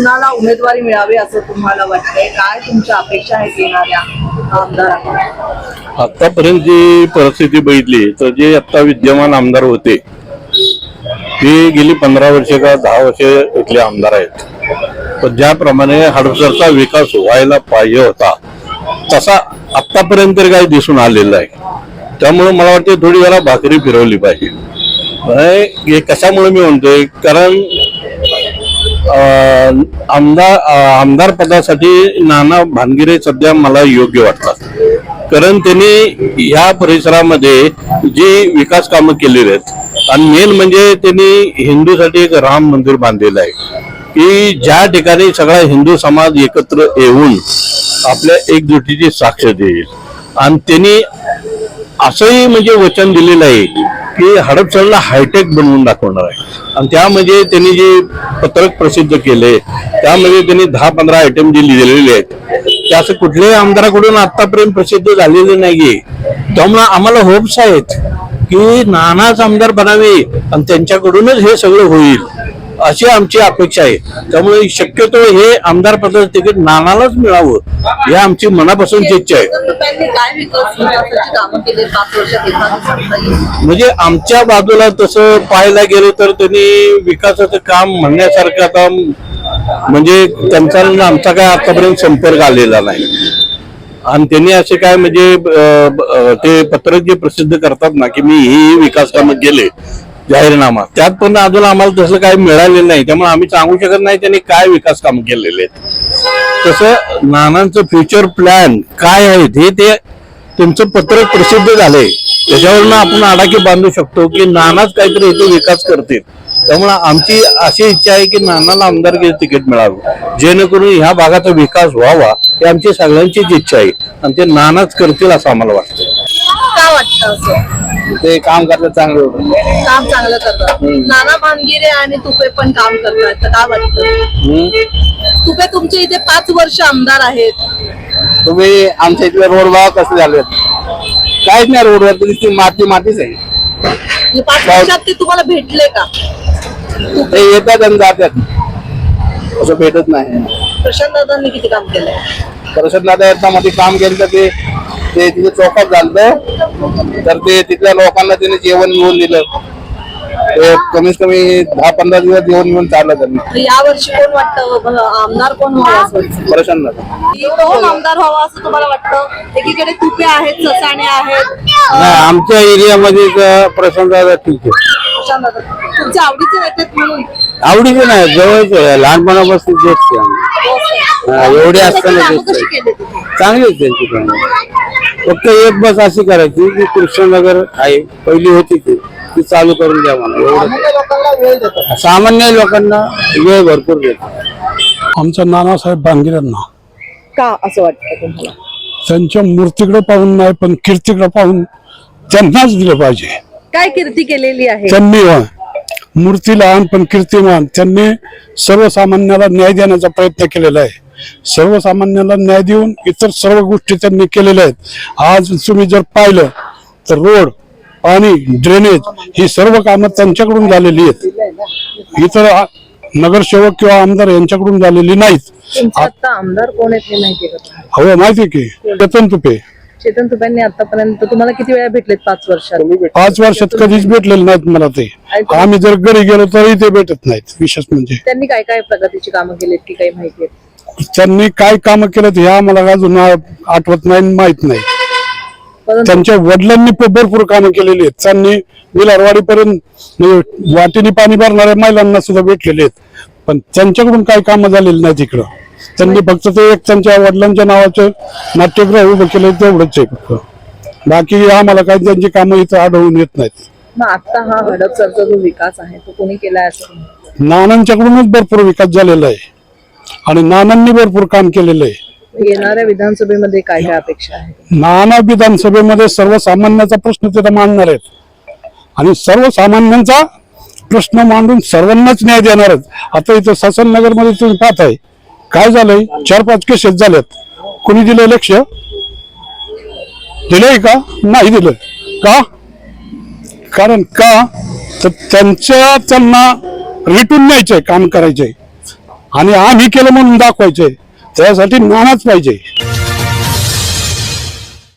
कुणाला उमेदवारी मिळावी असं तुम्हाला वाटतंय? काय तुमच्या अपेक्षा आहेत येणाऱ्या आमदारांना? आतापर्यंत जी परिस्थिती बघितली तर जे आता विद्यमान आमदार होते ते गेली पंधरा वर्षे का दहा वर्षे इथले आमदार आहेत. पण ज्याप्रमाणे हडपसरचा विकास व्हायला पाहिजे होता तसा आतापर्यंत तरी काही दिसून आलेला आहे. त्यामुळे मला वाटते थोडी जरा भाकरी फिरवली पाहिजे. हे कशामुळे मी म्हणतोय? कारण आमदार आमदार पदासाठी नाना भानगिरे सध्या मला योग्य वाटतात. कारण त्यांनी या परिसरामध्ये जी विकास कामं केलेली आहेत आणि मेन म्हणजे त्यांनी हिंदूसाठी एक राम मंदिर बांधलेलं आहे की ज्या ठिकाणी सगळा हिंदू समाज एकत्र येऊन आपल्या एकजुटीची साक्ष देईल. आणि त्यांनी असंही म्हणजे वचन दिलेलं आहे की हडपसरला हायटेक बनवून दाखवणार आहे. आणि त्यामध्ये त्यांनी जे पत्रक प्रसिद्ध केले त्यामध्ये त्यांनी दहा पंधरा आयटम जे लिहिलेले आहेत ते असं कुठल्याही आमदाराकडून आतापर्यंत प्रसिद्ध झालेले नाहीये. त्यामुळे आम्हाला होप्स आहेत की नानाच आमदार बनावे आणि त्यांच्याकडूनच हे सगळं होईल. अशी आमची अपेक्षा आहे. त्यामुळे शक्यतो हे आमदार पदाचं तिकीट नानालाच मिळावं ही आमची मनापासूनची इच्छा आहे. त्यांनी काय विकास विकासाची कामं केली पाच वर्षात एखादं सांगता येईल? म्हणजे आमच्या बाजूला तसं पाहायला गेलं तर त्यांनी विकासाचं काम म्हणण्यासारखं आता म्हणजे त्यांचा आणि आमचा काय आतापर्यंत संपर्क आलेला नाही. आणि त्यांनी असे काय म्हणजे अं, ब- अं, ते पत्रक जे प्रसिद्ध करतात ना की मी ही ही विकास कामं केले जाहीरनामा. त्यात पण अजून आम्हाला तसं काही मिळालेलं नाही. त्यामुळे आम्ही सांगू शकत नाही त्यांनी काय विकास काम केलेले आहेत. तसं नानांचं फ्युचर प्लॅन काय आहेत हे ते तुमचं पत्रक प्रसिद्ध झालंय. त्याच्यावरनं आपण आडाखी बांधू शकतो की नानाच काहीतरी इथे विकास करतील. त्यामुळे आमची अशी इच्छा आहे की नानाला आमदारकीचं तिकीट मिळावं. जेणेकरून ह्या भागाचा विकास व्हावा ही आमची सगळ्यांचीच इच्छा आहे. आणि ते नानाच करतील असं आम्हाला वाटतं का वाटतं असं? ते काम करतात चांगलं. होतं काम चांगलं करतात. नाना भानगिरे आणि तुपे पण काम करतात. तर काय वाटतं? तुपे तुमचे इथे पाच वर्ष आमदार आहेत. तुम्ही आमच्या इथले रोड बघा कसे झाले? काहीच नाही रोडवर ती माती मातीच आहे. म्हणजे पाच वर्षात ते तुम्हाला भेटले का? ते येतात आणि जातात. असं भेटत नाही. प्रशांत दादांनी किती काम केलंय? प्रशांत दादा येता मध्ये काम केलं तर ते ते तिथे चौकात झालं तर ते तिथल्या लोकांना त्याने जेवण घेऊन दिलं. ते कमीत कमी दहा पंधरा दिवस जेवण घेऊन चाललं त्यांनी. तर या वर्षी कोण वाटतं? आमदार कोण व्हावं असं कोण आमदार व्हावा असं तुम्हाला वाटतं? एकीकडे तुपे आहेत ससाणे आहेत. नाही आमच्या एरियामध्ये प्रशांत दादा ठीक आहे. प्रशांत दादा तुमच्या आवडीचे नेते आहेत म्हणून? आवडीचे नाही जवळच आहे. लहानपणापासून तेच ते आम्ही. हा, एवढे असताना कामं तेच कशी आहे. केली तिथे? चांगली आहे त्यांची कामं. फक्त एक बस अशी करायची की कृष्णनगर आहे. पहिली होती ती. ती चालू करून द्या मला एवढं. सामान्य लोकांना वेळ भरपूर देतात. आमच्या नानासाहेब भांगिरांना का असं वाटतं तुम्हाला? त्यांच्या मूर्तीकडे पाहून नाही पण कीर्तीकडे पाहून त्यांनाच दिलं पाहिजे. काय कीर्ती केलेली आहे? त्यांनी मूर्ती लहान पण कीर्तिमान. त्यांनी सर्वसामान्याला न्याय देण्याचा प्रयत्न केलेला आहे. सर्वसामान्याला न्याय देऊन इतर सर्व गोष्टी त्यांनी केलेल्या आहेत. आज तुम्ही जर पाहिलं तर रोड पाणी ड्रेनेज ही सर्व कामं त्यांच्याकडून झालेली आहेत. इतर नगरसेवक किंवा आमदार यांच्याकडून झालेली नाहीत. आमदार कोण आहेत हे का? माहिती की चेतन तुपे. चेतन तुप्यांनी आतापर्यंत तुम्हाला किती वेळा भेटलेत पाच वर्षात? पाच वर्षात कधीच भेटलेले नाहीत मला ते. आम्ही जर घरी गेलो तरी ते भेटत नाहीत विशेष म्हणजे. त्यांनी काय काय प्रगतीची कामं केलीत ती काही माहिती आहे? त्यांनी काय काम केलं हे आम्हाला अजून आठवत नाही माहीत नाही. त्यांच्या वडिलांनी भरपूर कामं केलेली आहेत. त्यांनी विलारवाडी पर्यंत म्हणजे वाटेने पाणी भरणाऱ्या महिलांना सुद्धा भेटलेले आहेत. पण त्यांच्याकडून काही कामं झालेली नाही तिकडं त्यांनी फक्त ते एक त्यांच्या वडिलांच्या नावाचं नाट्यगृह उभं केलं तेवढंच आहे फक्त. बाकी आम्हाला काही त्यांची कामं इथं आढळून येत नाहीत. आता हा हडपसरचा जो विकास आहे तो कोणी तुम्हाला नानांच्याकडूनच भरपूर विकास झालेला आहे. आणि नानांनी भरपूर काम केलेलं आहे. येणाऱ्या विधानसभेमध्ये काय काय अपेक्षा आहे? नाना विधानसभेमध्ये सर्वसामान्याचा प्रश्न तिथं मांडणार आहेत. आणि सर्वसामान्यांचा प्रश्न मांडून सर्वांनाच न्याय देणार आहेत. आता इथं ससनमध्ये तुम्ही पाहताय काय झालंय? चार पाच केसेस झाल्यात. कोणी दिलं लक्ष? दिलंय का? नाही दिलं. का? कारण का? तर त्यांच्या त्यांना रिटून न्यायचंय काम करायचंय. आणि आम्ही केलं म्हणून दाखवायचंय. त्यासाठी नानाच पाहिजे.